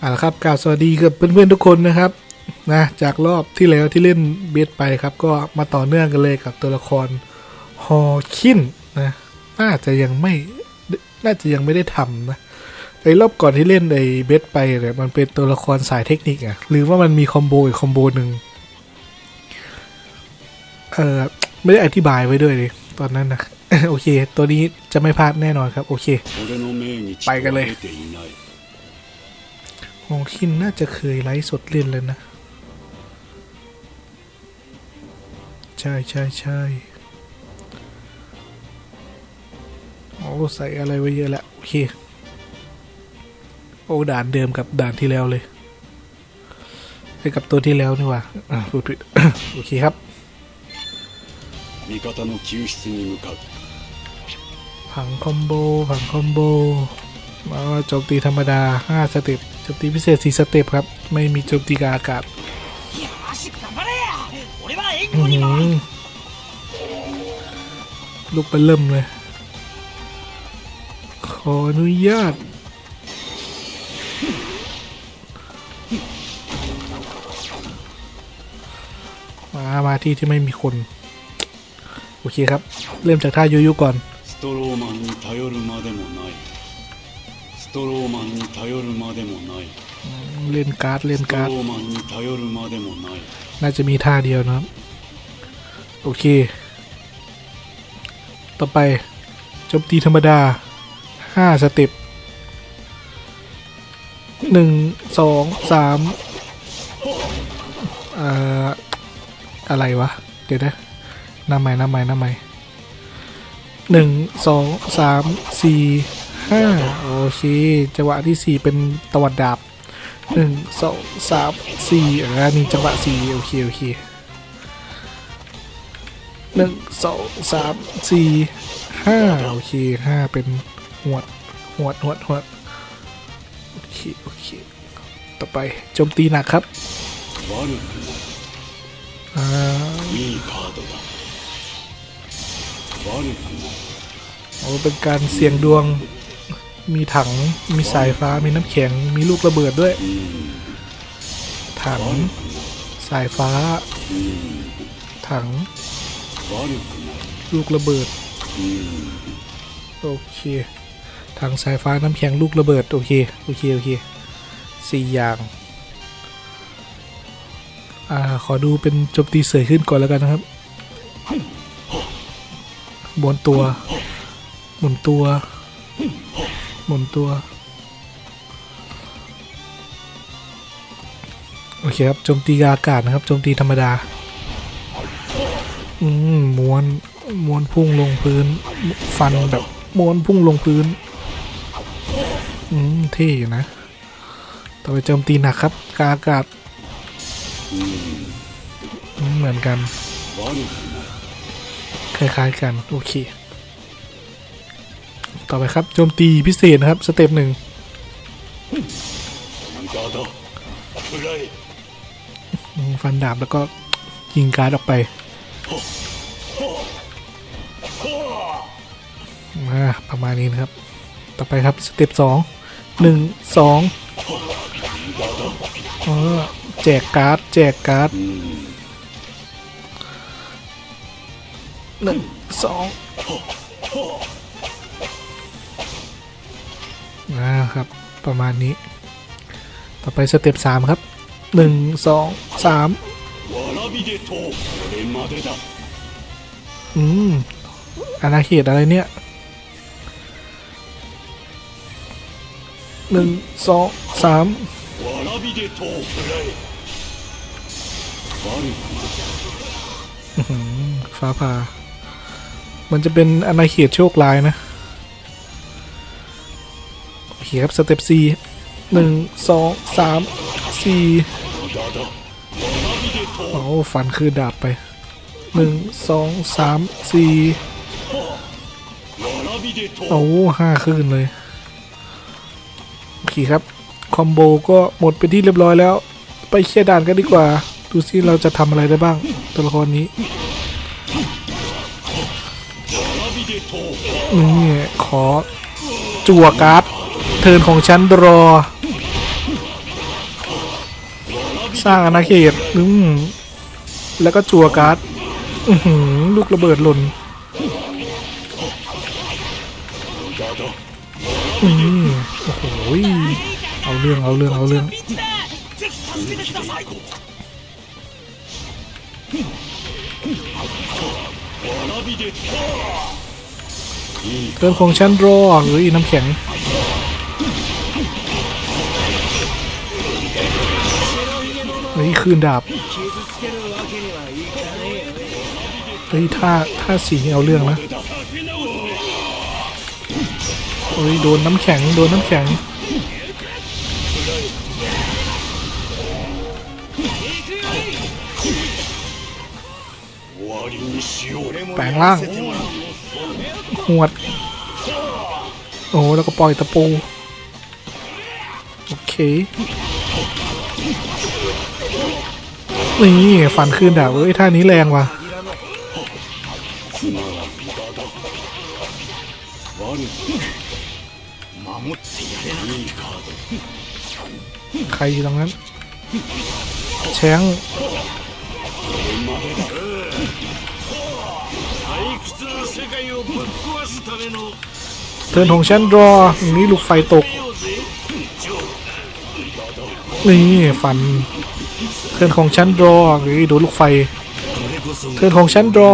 เอาละครับกล่าวสวัสดีกับเพื่อนๆทุกคนนะครับนะจากรอบที่แล้วที่เล่นเบสไปครับ ก็มาต่อเนื่องกันเลยกับตัวละครฮอคินนะน่าจะยังไม่น่าจะยังไม่ได้ทำนะไอ้รอบก่อนที่เล่นไอ้เบสไปเนี่ยมันเป็นตัวละครสายเทคนิคอะหรือว่ามันมีคอมโบอีกคอมโบหนึ่งเออไม่ได้อธิบายไว้ด้วยเลยตอนนั้นนะโอเค ตัวนี้จะไม่พลาดแน่นอนครับ โอเค ไปกันเลย โองคินน่าจะเคยไลฟ์สดเล่นเลยนะ ใช่ใช่ใช่โอ้ใส่อะไรไว้เยอะและโอเค โอ้ด่านเดิมกับด่านที่แล้วเลยให้กับตัวที่แล้วนี่ว่าอ่าพูดผิดโอเคครับผังคอมโบผังคอมโบมาจบตีธรรมดา 5 สเต็ป มตีพิเศษ4สเต็ปครับ ไม่มีโจมตีกาอากาศลูกไปเริ่มเลย ขออนุญาตมามาที่ที่ไม่มีคน โอเคครับ เริ่มจากท่ายุยุก่อน ストローマンに頼るまでもないเล่นการ์ดเล่นการ์ดน่าจะมีท่าเดียวนะครับ โอเค ต่อไปโจมตีธรรมดา 5 สเต็ป 1 2 3อ่าอะไรวะ เดี๋ยวนะน้ำใหม่น้ำใหม่น้ำใหม่1 2 3 4 ห้าโอเคจังหวะที่สี่เป็นตวัดดาบหนึ่งสองสามสี่อ่านี่จังหวะสี่โอเคโอเคหนึ่งสองสามสี่ห้าโอเคห้าเป็นหัวดหัวดหัวดหัวดโอเคโอเคต่อไปโจมตีหนักครับอ่าโอเป็นการเสี่ยงดวง มีถัง มีสายฟ้า มีน้ำแข็ง มีลูกระเบิดด้วย ถัง สายฟ้า ถัง ลูกระเบิด โอเค ถังสายฟ้าน้ำแข็งลูกระเบิด โอเค โอเค โอเคสี่อย่าง อ่า ขอดูเป็นจบตีเสยขึ้นก่อนแล้วกันนะครับบนตัว หมุนตัว หมุนตัว โอเคครับโจมตีอากาศนะครับโจมตีธรรมดา อืมม้วนม้วนพุ่งลงพื้น ฟันแบบม้วนพุ่งลงพื้น อืมเท่อยู่นะต่อไปโจมตีหนักครับกาอากาศเหมือนกัน คล้ายๆกัน โอเค ต่อไปครับโจมตีพิเศษนะครับสเต็ปหนึ่งฟันดาบแล้วก็ยิงการ์ดออกไปมาประมาณนี้นะครับ ต่อไปครับสเต็ปสองหนึ่งสองแจกการ์ดแจกการ์ดหนึ่งสอง นะครับ ประมาณนี้ ต่อไปสเต็ปสามครับหนึ่งสองสามอืมอาณาเขตอะไรเนี่ยหนึ่งสองสามฟ้าผ่ามันจะเป็นอาณาเขตโชคลายนะ ครับสเต็ปสี่หนึ่งสองสามสี่โอ้ฟันคือดาบไปหนึ่งสองสามสี่โอ้ห้าคืนเลยโอเคครับ คอมโบก็หมดไปที่เรียบร้อยแล้ว ไปเคลียร์ด่านกันดีกว่า ดูซิเราจะทำอะไรได้บ้าง ตัวละครนี้นี่ขอจั่วการ์ด เทินของชั้นรอ สร้างอาณาเขตอืมแล้วก็จั่วการ์ดลูกระเบิดหล่นอโอ้โหเอาเรื่องเอาเรื่องเอาเรื่องเติมของชั้นรอหรืออีน้ำแข็ง เฮ้ยคืนดาบเฮ้ยถ้าถ้าสีนี่เอาเรื่องนะเฮ้ยโดนน้ำแข็ง โดนน้ำแข็งแปลงร่างหวด โอ้แล้วก็ปล่อยตะปู โอเค นี่ฟันขึ้นดาบเอ้ยท่านี้แรงว่ะใครอยู่ตรงนั้น แช้งเทินของฉันรอนี้ลูกไฟตก นี่ ฟัน เทินของชั้นรอหรือดูลูกไฟ เทินของชั้นรอ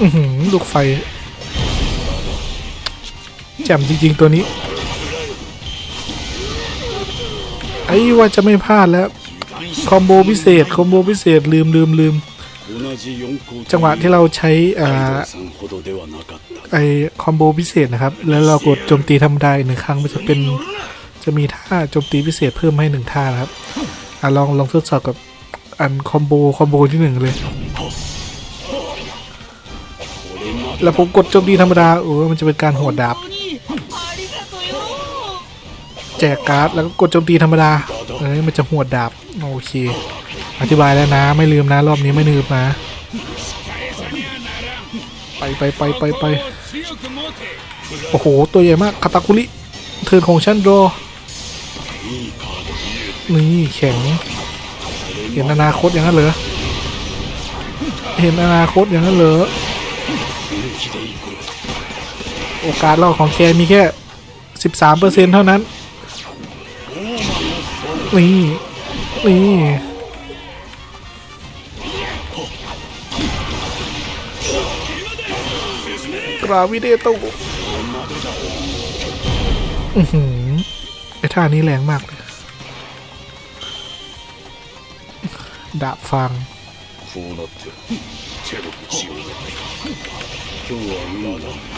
อืลูกไฟแจ่มจริง ๆ ตัวนี้ ไอ้ว่าจะไม่พลาดแล้ว คอมโบพิเศษ คอมโบพิเศษลืมลืมลืมจังหวะที่เราใช้ไอคอมโบพิเศษนะครับ แล้วเรากดโจมตีทำได้หนึ่งครั้งมันจะเป็น จะมีท่าโจมตีพิเศษเพิ่มให้หนึ่งท่านะครับอะลองลองทดสอบกับอันคอมโบคอมโบที่หนึ่งเลย แล้วผมกดโจมตีธรรมดาโอ้มันจะเป็นการหัวดาบ แจกการ์ดแล้วก็กดโจมตีธรรมดาเอ้ยมันจะหัวดาบโอเค อธิบายแล้วนะ ไม่ลืมนะ รอบนี้ไม่ลืมนะ ไปไปไปไปไปโอ้โห ตัวใหญ่มากคาตาคุริเทินของฉันรอ นี่แข็ง เห็นอนาคตอย่างนั้นเหรอ เห็นอนาคตอย่างนั้นเหรอ โอกาสรอดของแกมีแค่สิบสามเปอร์เซ็นเท่านั้น นี่ นี่กราวิเดโตอือหือ ท่านี้แรงมากเลย ดาบฟัง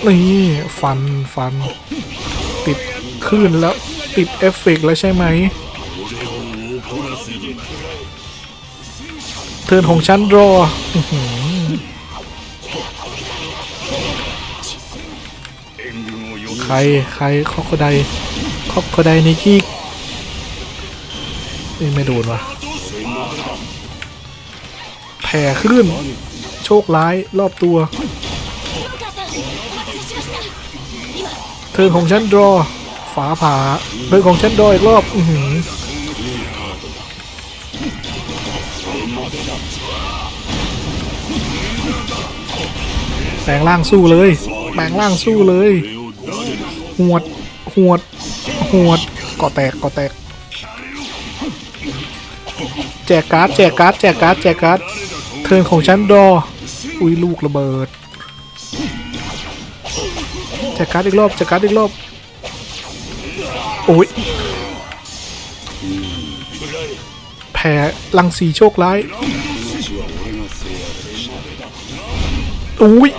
นี่ฟันฟัน ติดขึ้นแล้วติดเอฟเฟกแล้วใช่ไหม เทินของฉันรอใคร ใครคอกได คอกโคไดในขี้ไม่โดนวะแผ่คลื่นโชคร้ายรอบตัว เทิร์นของฉันรอฝาผาเทิร์นของฉันรออีกรอบ อืแปลงร่างสู้เลย แปลงร่างสู้เลย หวด หวด หวดก่อแตกก่อแตก แจกการ์ดแจกการ์ดแจกการ์ดแจกการ์ดเทิร์นของฉันรออุ้ยลูกระเบิด แจกการ์ดอีกรอบแจกการ์ดอีกรอบโอ้ยแผ่ลังสีโชคร้ายอุ้ย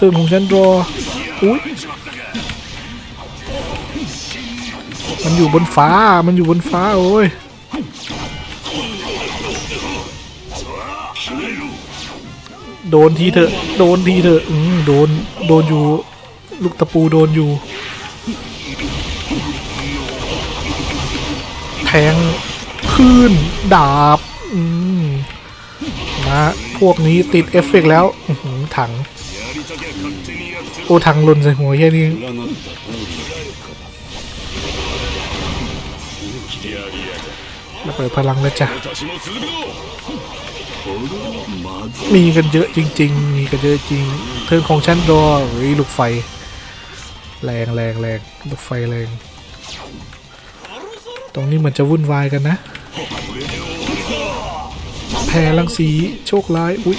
อื้อหือนของฉันรอ อุ้ยมันอยู่บนฟ้า มันอยู่บนฟ้า โอ้ย โดนทีเถอะ โดนทีเถอะ อืมโดน โดนอยู่ ลูกตะปูโดนอยู่ แทงขึ้น ดาบ อืม มา พวกนี้ติดเอฟเฟกต์แล้ว อื ถังโอ้ถังลุนใส่หัวแค่นี้ระเปิดพลังแล้วจ้ะ มีกันเยอะจริง ๆ มีกันเยอะจริง เทิงของชั้นดอหรือลูกไฟ แรงแรงแรงลูกไฟแรง ตรงนี้มันจะวุ่นวายกันนะ แพลังสีโชคร้าย อุ๊ย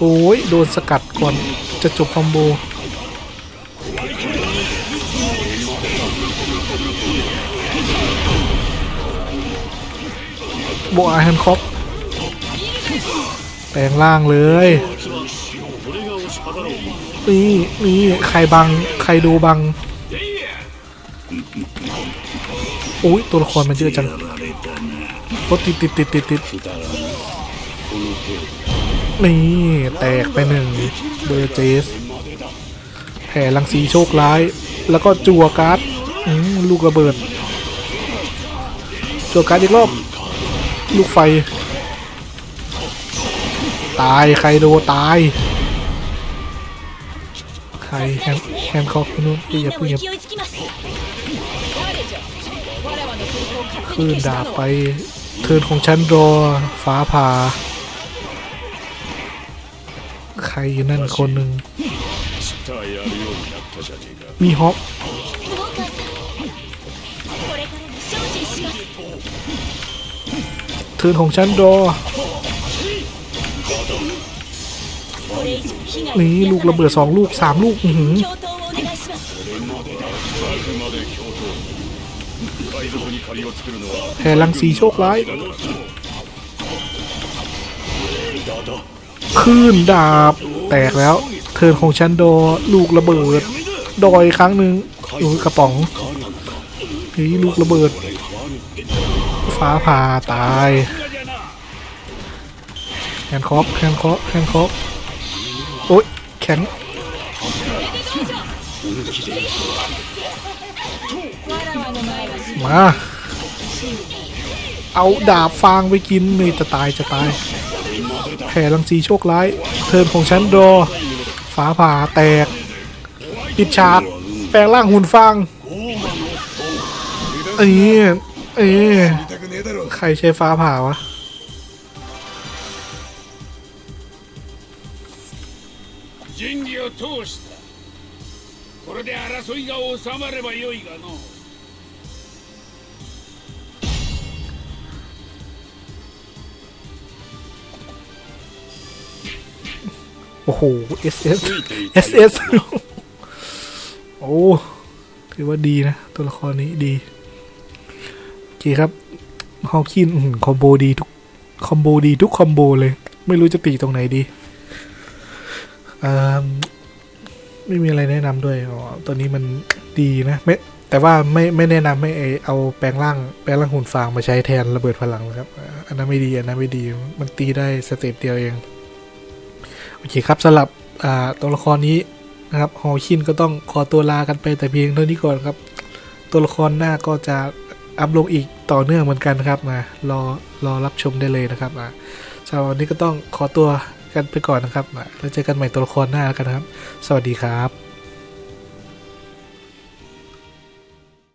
โอ้ยโดนสกัดก่อนจะจบคอมโบโบอาฮันคอปแปลงร่างเลยนี่นี่ใครบัง ใครดูบังอุ้ยตัวละครมันเยอะจังรถติดติดติดติดติด นี่แตกไปหนึ่งเบอร์เจสแผ่ลังสีโชคร้าย แล้วก็จัวการ์ดลูกระเบิด จัวการ์ดอีกรอบ ลูกไฟ ตายใครโดตาย ใครแฮมแฮมคอกนู้นเยียบเยียบคลื่นดาบไปคืนของฉันรอฟ้าผ่า ใครนั่นคนหนึ่งมีฮอปทืนของฉันรอนี่ลูกระเบิดสองลูกสามลูกอืแผ่ลังสีโชคร้าย คลื่นดาบ แตกแล้ว เทินของชันโดลูกระเบิด ดอยครั้งหนึ่งโอ้ยกระป๋องเฮ้ยลูกระเบิด ฟ้าผ่าตายแฮนคอปแฮนคอปแฮนคอปโอ้ยแข็งมา เอาดาบฟางไปกินเลยจะตายจะตาย แผ่ลังสีโชคร้าย เทิร์นของฉันรอ ฟ้าผ่าแตก ปิดฉาก แปลงร่างหุ่นฟางเอ้ยเอ้ยใครใช้ฟ้าผ่าวะ 仁義を通したこれで争いが収まればよいがの โ อ้โห SS SS โอ้ถือว่าดีนะ ตัวละครนี้ดี โอเคครับฮอว์คินอื้อหือคอมโบดีทุกคอมโบดีทุกคอมโบเลย ไม่รู้จะตีตรงไหนดีอ่าไม่มีอะไรแนะนำด้วยอ๋อตัวนี้มันดีนะไม่แต่ว่าไม่ไม่แนะนำไม่เอาแปลงร่างแปลงร่างหุ่นฟางมาใช้แทนระเบิดพลังนะครับอ่าอันนั้นไม่ดีอันนั้นไม่ดี มันตีได้สเต็ปเดียวเอง โอเคครับสำหรับตัวละครนี้นะครับฮอคินก็ต้องขอตัวลากันไปแต่เพียงเท่านี้ก่อนครับ ตัวละครหน้าก็จะอัพลงอีกต่อเนื่องเหมือนกันครับมารอรอรับชมได้เลยนะครับอ่าสำหรับวันนี้ก็ต้องขอตัวกันไปก่อนนะครับอ่าแล้วเจอกันใหม่ตัวละครหน้ากันนะครับ สวัสดีครับ